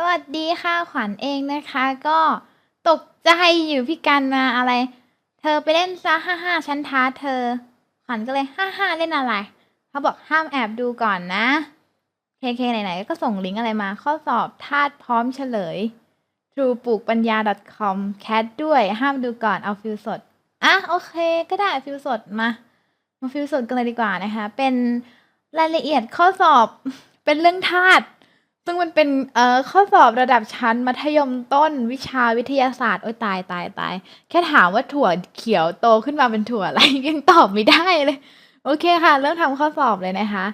สวัสดีค่ะขวัญเองนะคะ ก็ตกใจอยู่พี่กันมาอะไร เธอไปเล่นซะห้าห้าฉันท้าเธอ ขวัญก็เลยห้าห้าเล่นอะไรเขาบอกห้ามแอบดูก่อนนะเคเคไหนๆก็ส่งลิงก์อะไรมา ข้อสอบธาตุพร้อมเฉลย true ปลูกปัญญา .com cat ด้วยห้ามดูก่อนเอาฟิลสดอะโอเค ก็ได้ฟิลสดมามาฟิลสดกันเลยดีกว่านะคะ เป็นรายละเอียดข้อสอบเป็นเรื่องธาตุ ซึ่งมันเป็น เอ่อ ข้อสอบระดับชั้นมัธยมต้นวิชาวิทยาศาสตร์ โอ้ยตาย ตาย ตาย แค่ถามว่าถั่วเขียวโตขึ้นมาเป็นถั่วอะไร ยังตอบไม่ได้เลย โอเคค่ะ เริ่มทำข้อสอบเลยนะคะ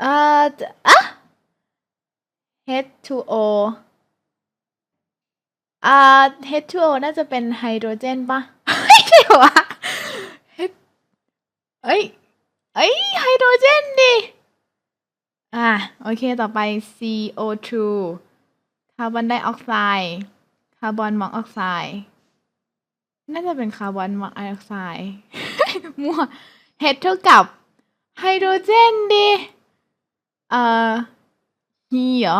เอ่อจะอะ H2O อ่า H2O น่าจะเป็นไฮโดรเจนปะไม่ใช่หรอวะเอ้ย เอ้ยไฮโดรเจนดิ อะโอเคต่อไป CO2 คาร์บอนไดออกไซด์คาร์บอนมอนอกไซด์น่าจะเป็นคาร์บอนมอนออกไซด์มั่ว H เท่ากับไฮโดรเจนดิเอ่อฮีเหรอ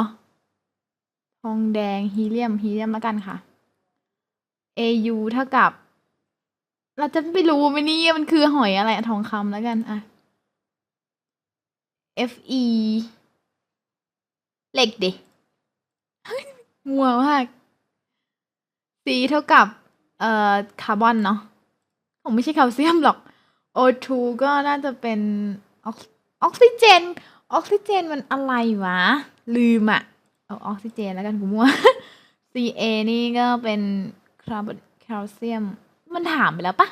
ทองแดงฮีเลียมฮีเลียมแล้วกันค่ะ AU เท่ากับ เราจะไม่รู้ไหมเนี่ยมันคือหอยอะไรอะทองคำแล้วกันอะ Fe เหล็กดิมัวมาก C เท่ากับ เอ่อ คาร์บอนเนาะคงไม่ใช่แคลเซียมหรอก O2 ก็น่าจะเป็นออกซิเจน ออกซิเจนมันอะไรวะ ลืมอะเอาออกซิเจนแล้วกันกูมั่ว Ca นี่ก็เป็นคาร์บอนแคลเซียม มันถามไปแล้วปะ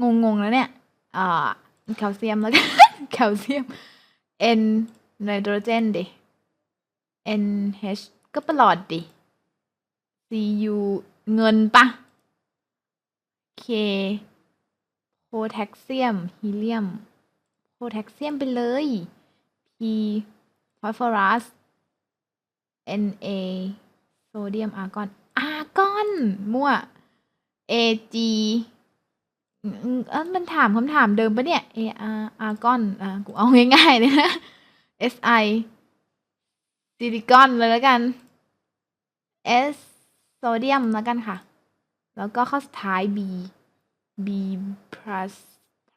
งงงๆแล้วเนี่ย อ่าแคลเซียมแล้วกันแคลเซียม N ไนโตรเจนดิ NH ก็ประหลอดดิ Cu เงินปะ K โพแทสเซียมฮีเลียมโพแทสเซียมไปเลย P ฟอสฟอรัส Na โซเดียมอาร์กอนอาร์กอน มั่ว Ag อืม เออ มันถามคำถามเดิมปะเนี่ย Ar อาร์กอนอะกูเอาง่ายๆ เลยนะ Si ซิลิคอนเลยแล้วกัน S โซเดียมแล้วกันค่ะ แล้วก็ข้อสุดท้าย B B plus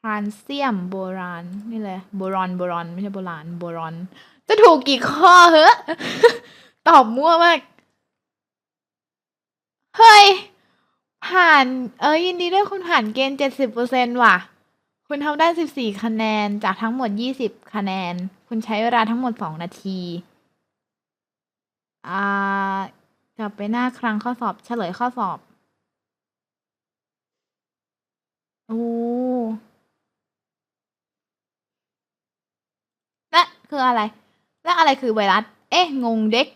พรานเซียมโบรานนี่เลยโบรอนโบรอนไม่ใช่โบราณโบรอน จะถูกกี่ข้อเหอะตอบมั่วมาก เฮ้ย ผ่าน เอ้ยยินดีด้วยคุณผ่านเกณฑ์เจ็ดสิบเปอร์เซ็นว่ะ คุณทำได้สิบสี่คะแนนจากทั้งหมดยี่สิบคะแนน คุณใช้เวลาทั้งหมดสองนาที อ่ากลับไปหน้าครั้งข้อสอบเฉลยข้อสอบ โอ้และคืออะไร และอะไรคือไวรัส เอ๊ะ งงเด็ก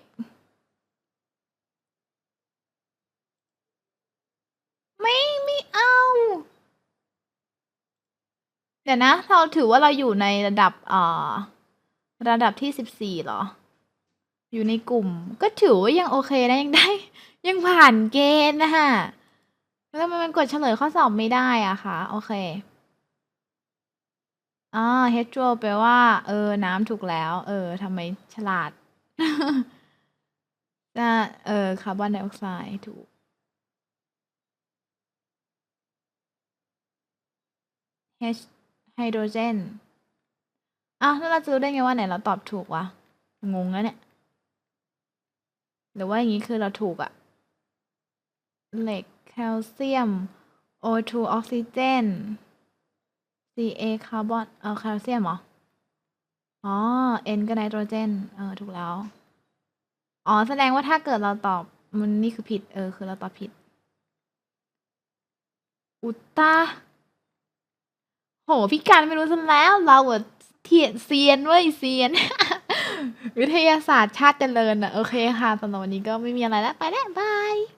ไม่ไม่เอา เดี๋ยวนะ เราถือว่าเราอยู่ในระดับอ่อระดับที่สิบสี่เหรอ อยู่ในกลุ่ม ก็ถือว่ายังโอเคนะยังได้ ยังผ่านเกณฑ์นะคะแล้วทำไมมันกดเฉลยข้อสอบไม่ได้อะคะโอเคอ่า H2O แปลว่า เออ น้ำถูกแล้ว เออทำไมฉลาดจะเออคาร์บอนไดออกไซด์ถูก H ไฮโดรเจนอ้าวแล้วเราจะรู้ได้ไงว่าไหนเราตอบถูกวะ งงแล้วเนี่ย หรือว่าอย่างนี้คือเราถูกอะเหล็กแคลเซียม O2 ออกซิเจน Ca คาร์บอนเออแคลเซียมเหรอ อ๋อ N ก็ไนโตรเจน เออ ถูกแล้ว อ๋อ แสดงว่าถ้าเกิดเราตอบมันนี่คือผิด เออ คือเราตอบผิด อุตตา โหพี่การไม่รู้ซะแล้ว เราอะเทียนเซียนเว้ยเซียน วิทยาศาสตร์ชาติเจริญอะโอเคค่ะสำหรับวันนี้ก็ไม่มีอะไรแล้ว ไปแล้วบาย